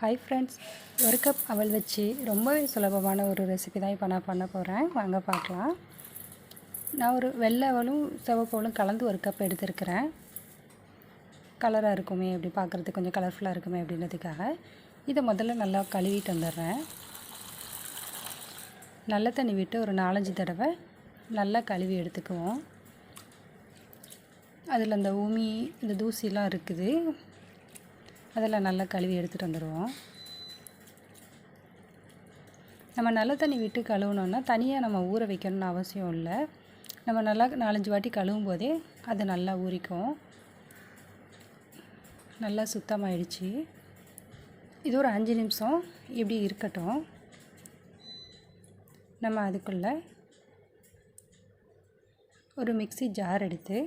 Hi friends ஒரு cup அவல் வச்சு ரொம்பவே சுலபமான ஒரு ரெசிபி தான் இப்போ நான் பண்ண போகிறேன் வாங்க பார்க்கலாம். நான் ஒரு வெள்ளை அவலும் சிவப்பு கலந்து ஒரு கப் எடுத்திருக்கிறேன். கலராக இருக்குமே அப்படி பார்க்குறதுக்கு கொஞ்சம் கலர்ஃபுல்லாக இருக்குமே அப்படின்றதுக்காக இதை முதல்ல நல்லா கழுவிட்டு வந்துடுறேன். நல்ல தண்ணி விட்டு ஒரு நாலஞ்சு தடவை நல்லா கழுவி எடுத்துக்குவோம். அதில் அந்த உமி இந்த தூசிலாம் இருக்குது. அதில் நல்லா கழுவி எடுத்துகிட்டு வந்துடுவோம். நம்ம நல்ல தண்ணி விட்டு கழுவுனோன்னா தனியாக நம்ம ஊற வைக்கணும்னு அவசியம் இல்லை. நம்ம நல்லா நாலஞ்சு வாட்டி கழுவும் போதே அது நல்லா ஊறிக்கும். நல்லா சுத்தமாயிடுச்சு. இது ஒரு அஞ்சு நிமிஷம் இப்படி இருக்கட்டும். நம்ம அதுக்குள்ளே ஒரு மிக்சி ஜார் எடுத்து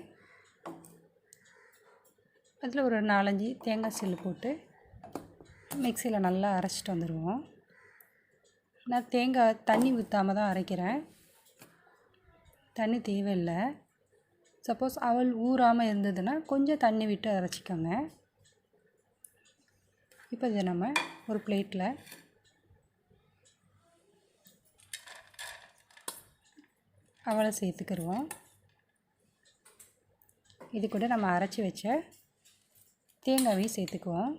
அதில் ஒரு நாலஞ்சு தேங்காய் சில்லு போட்டு மிக்சியில் நல்லா அரைச்சிட்டு வந்துடுவோம். நான் தேங்காய் தண்ணி ஊற்றாமல் தான் அரைக்கிறேன். தண்ணி தேவையில்லை. சப்போஸ் அவள் ஊறாமல் இருந்ததுன்னா கொஞ்சம் தண்ணி விட்டு அரைச்சிக்கோங்க. இப்போ இதை நம்ம ஒரு பிளேட்டில் அவளை சேர்த்துக்கிடுவோம் இது கூட நம்ம அரைச்சி வச்ச தேங்காவையும் சேர்த்துக்குவோம்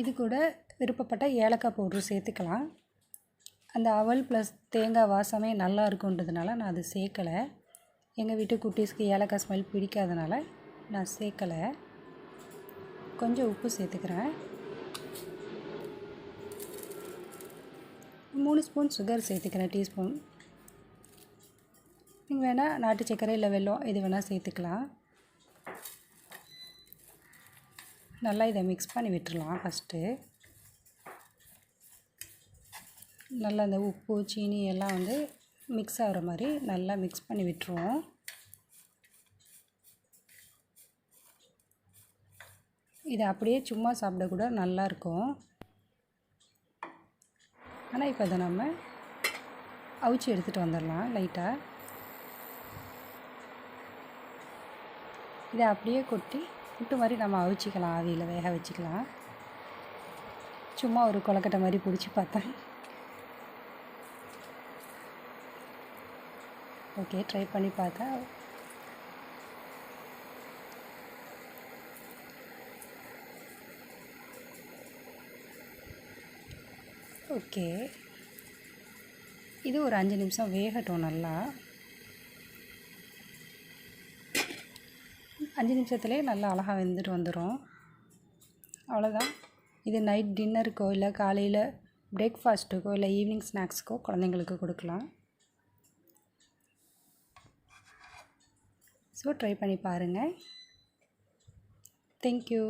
இது கூட விருப்பப்பட்ட ஏலக்காய் பவுட்ரு சேர்த்துக்கலாம். அந்த அவல் ப்ளஸ் தேங்காய் வாசமே நல்லா இருக்குன்றதுனால நான் அது சேர்க்கலை. எங்கள் வீட்டு குட்டீஸ்க்கு ஏலக்காய் ஸ்மெல் பிடிக்காதனால நான் சேர்க்கலை. கொஞ்சம் உப்பு சேர்த்துக்கிறேன். மூணு ஸ்பூன் சுகர் சேர்த்துக்கிறேன் டீஸ்பூன். நீங்கள் வேணால் நாட்டு சர்க்கரை இல்லை வெல்லம் இது வேணால் சேர்த்துக்கலாம். நல்லா இதை மிக்ஸ் பண்ணி விட்டுடலாம் ஃபஸ்ட்டு நல்லா அந்த உப்பு சீனி எல்லாம் வந்து மிக்ஸ் ஆகிற மாதிரி நல்லா மிக்ஸ் பண்ணி விட்டுருவோம். இதை அப்படியே சும்மா சாப்பிட கூட நல்லாயிருக்கும் ஆனால் இப்போ அதை நம்ம அவிச்சு எடுத்துகிட்டு வந்துடலாம் லைட்டாக இதை அப்படியே கொட்டி புட்டு மாதிரி நம்ம அவிச்சிக்கலாம் ஆவியில் வேக வச்சுக்கலாம். சும்மா ஒரு கொலக்கட்டை மாதிரி பிடிச்சி பார்த்தேன் ஓகே ட்ரை பண்ணி பார்த்தா ஓகே. இது ஒரு அஞ்சு நிமிஷம் வேகட்டும் நல்லா. அஞ்சு நிமிஷத்துலேயே நல்லா அழகாக வெந்துட்டு வந்துடும் அவ்வளோதான் இது நைட் டின்னருக்கோ இல்லை காலையில் பிரேக்ஃபாஸ்ட்டுக்கோ இல்லை ஈவினிங் ஸ்நாக்ஸுக்கோ குழந்தைங்களுக்கு கொடுக்கலாம். ஸோ ட்ரை பண்ணி பாருங்கள் தேங்க்யூ